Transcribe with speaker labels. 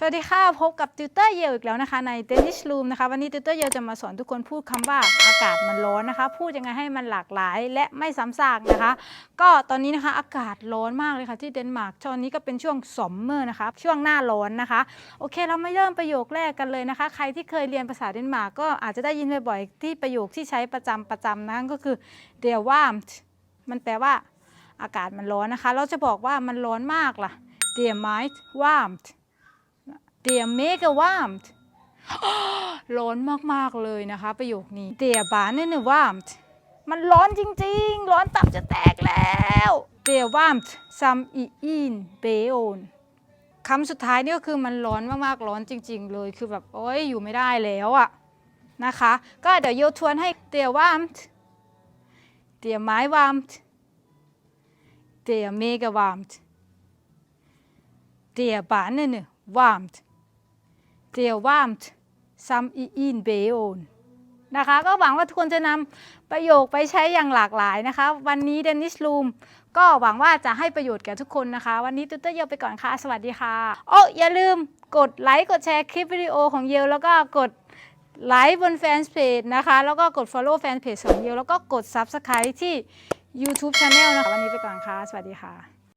Speaker 1: สวัสดีค่ะ พบกับติวเตอร์เยลอีกแล้วนะคะ ใน Danish Room นะคะ วันนี้ติวเตอร์เยลจะมาสอนทุกคนพูดคำว่าอากาศมันร้อนนะคะ พูดยังไงให้มันหลากหลายและไม่ซ้ำซากนะคะ ก็ตอนนี้นะคะอากาศร้อนมากเลยค่ะ ที่เดนมาร์กตอนนี้ก็เป็นช่วงสมเมอร์นะคะ ช่วงหน้าร้อนนะคะ โอเค เราไม่เริ่มประโยคแรกกันเลยนะคะ ใครที่เคยเรียนภาษาเดนมาร์กก็อาจจะได้ยินบ่อยๆที่ประโยคที่ใช้ประจำประจำนั่นก็คือ der warmt มันแปลว่า อากาศมันร้อนนะคะ เราจะบอกว่ามันร้อนมากล่ะ der might warmt der mega warmt ร้อนมากๆเลยนะคะ ประโยคนี้ der bahnen warmt มันร้อนจริงๆ ร้อนตับจะแตกแล้ว der warmt sam i in beon คำสุดท้ายนี่ก็คือมันร้อนมากๆ ร้อนจริง ๆ เลย คือแบบโอ้ยอยู่ไม่ได้แล้วอะนะคะ ก็เดี๋ยวโยทวนให้ der warmt der mai warmt der mega warmt der Bahnen warmt der warmt sam i in beon นะคะ ก็หวังว่าทุกคนจะนำประโยคไปใช้อย่างหลากหลายนะคะ วันนี้ Danish Room ก็หวังว่าจะให้ประโยชน์แก่ทุกคนนะคะ วันนี้ตุ๊ตเตอร์เยลไปก่อนค่ะ สวัสดีค่ะโอ้อย่าลืมกดไลค์กดแชร์คลิปวิดีโอของเยลแล้วก็กดไลค์บนแฟนเพจนะคะ แล้วก็กด Follow แฟนเพจของเยลแล้วก็กด Subscribe ที่ YouTube Channel นะคะ วันนี้ไปก่อนค่ะ สวัสดีค่ะ